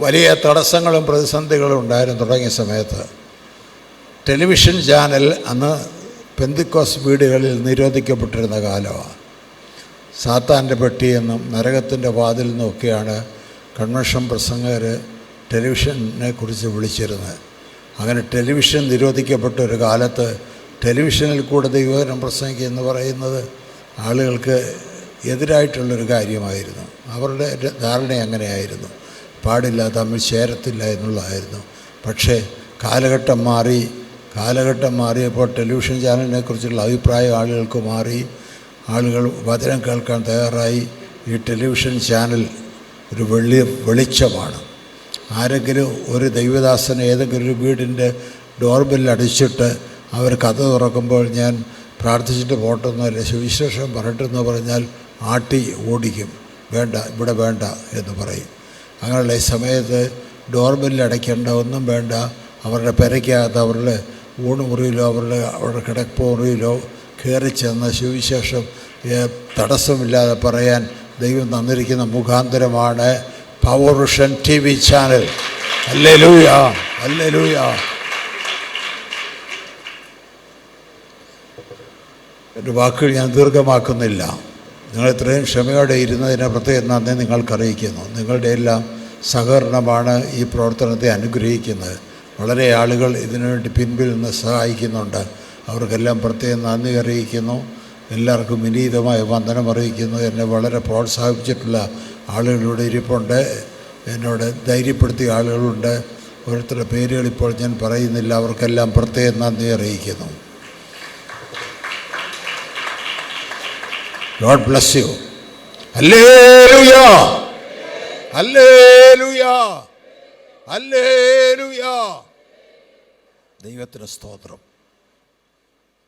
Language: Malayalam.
വലിയ തടസ്സങ്ങളും പ്രതിസന്ധികളും ഉണ്ടായിരുന്നു തുടങ്ങിയ സമയത്ത്. ടെലിവിഷൻ ചാനൽ അന്ന് പെന്തിക്കോസ് വീടുകളിൽ നിരോധിക്കപ്പെട്ടിരുന്ന കാലമാണ്. സാത്താന്റെ പെട്ടിയെന്നും നരകത്തിന്റെ വാതിൽ നിന്നൊക്കെയാണ് കൺവെൻഷൻ പ്രസംഗകർ ടെലിവിഷനെ കുറിച്ച് വിളിച്ചിരുന്നത്. അങ്ങനെ ടെലിവിഷൻ നിരോധിക്കപ്പെട്ട ഒരു കാലത്ത് ടെലിവിഷനിൽ കൂടെ ദൈവകരം പ്രസംഗിക്കുക എന്ന് പറയുന്നത് ആളുകൾക്ക് എതിരായിട്ടുള്ളൊരു കാര്യമായിരുന്നു. അവരുടെ ധാരണ അങ്ങനെയായിരുന്നു. പാടില്ല തമ്മിൽ ചേരത്തില്ല എന്നുള്ളതായിരുന്നു. പക്ഷേ കാലഘട്ടം മാറി കാലഘട്ടം മാറിയപ്പോൾ ടെലിവിഷൻ ചാനലിനെ കുറിച്ചുള്ള അഭിപ്രായം ആളുകൾക്ക് മാറി. ആളുകൾ വചനം കേൾക്കാൻ തയ്യാറായി. ഈ ടെലിവിഷൻ ചാനൽ ഒരു വെള്ളി വെളിച്ചമാണ്. ആരെങ്കിലും ഒരു ദൈവദാസന് ഏതെങ്കിലും ഒരു വീടിന്റെ ഡോർബെൽ അടിച്ചിട്ട് അവർ കഥ തുറക്കുമ്പോൾ ഞാൻ പ്രാർത്ഥിച്ചിട്ട് പോട്ടെന്നല്ല സുവിശേഷം പറഞ്ഞിട്ടെന്ന് പറഞ്ഞാൽ ആട്ടി ഓടിക്കും. വേണ്ട ഇവിടെ വേണ്ട എന്ന് പറയും. അങ്ങനെയുള്ള സമയത്ത് ഡോർബെല്ല് അടയ്ക്കേണ്ട ഒന്നും വേണ്ട. അവരുടെ പെരയ്ക്കകത്ത് അവരുടെ ഊണുമുറിയിലോ അവരുടെ അവരുടെ കിടപ്പ് മുറിയിലോ കയറി ചെന്ന സുവിശേഷം തടസ്സമില്ലാതെ പറയാൻ ദൈവം തന്നിരിക്കുന്ന മുഖാന്തരമാണ് പവറുഷൻ ടി വി ചാനൽ. അല്ലേ ലൂയ അല്ലേ ലൂയ എന്റെ വാക്കുകൾ ഞാൻ ദീർഘമാക്കുന്നില്ല. നിങ്ങൾ ഇത്രയും ക്ഷമയോടെ ഇരുന്നതിനെ പ്രത്യേകം നന്ദി നിങ്ങൾക്കറിയിക്കുന്നു. നിങ്ങളുടെ എല്ലാം സഹകരണമാണ് ഈ പ്രവർത്തനത്തെ അനുഗ്രഹിക്കുന്നത്. വളരെ ആളുകൾ ഇതിനുവേണ്ടി പിൻപിൽ നിന്ന് സഹായിക്കുന്നുണ്ട്. അവർക്കെല്ലാം പ്രത്യേകം നന്ദി അറിയിക്കുന്നു. എല്ലാവർക്കും വിനീതമായ വന്ദനം അറിയിക്കുന്നു. എന്നെ വളരെ പ്രോത്സാഹിപ്പിച്ചിട്ടുള്ള ആളുകളുടെ ഇരിപ്പുണ്ട്. എന്നോട് ധൈര്യപ്പെടുത്തിയ ആളുകളുണ്ട്. ഓരോരുത്തരുടെ പേരുകൾ ഇപ്പോൾ ഞാൻ പറയുന്നില്ല. അവർക്കെല്ലാം പ്രത്യേകം നന്ദി അറിയിക്കുന്നു. God bless you hallelujah hallelujah hallelujah ദൈവത്തിന് സ്തോത്രം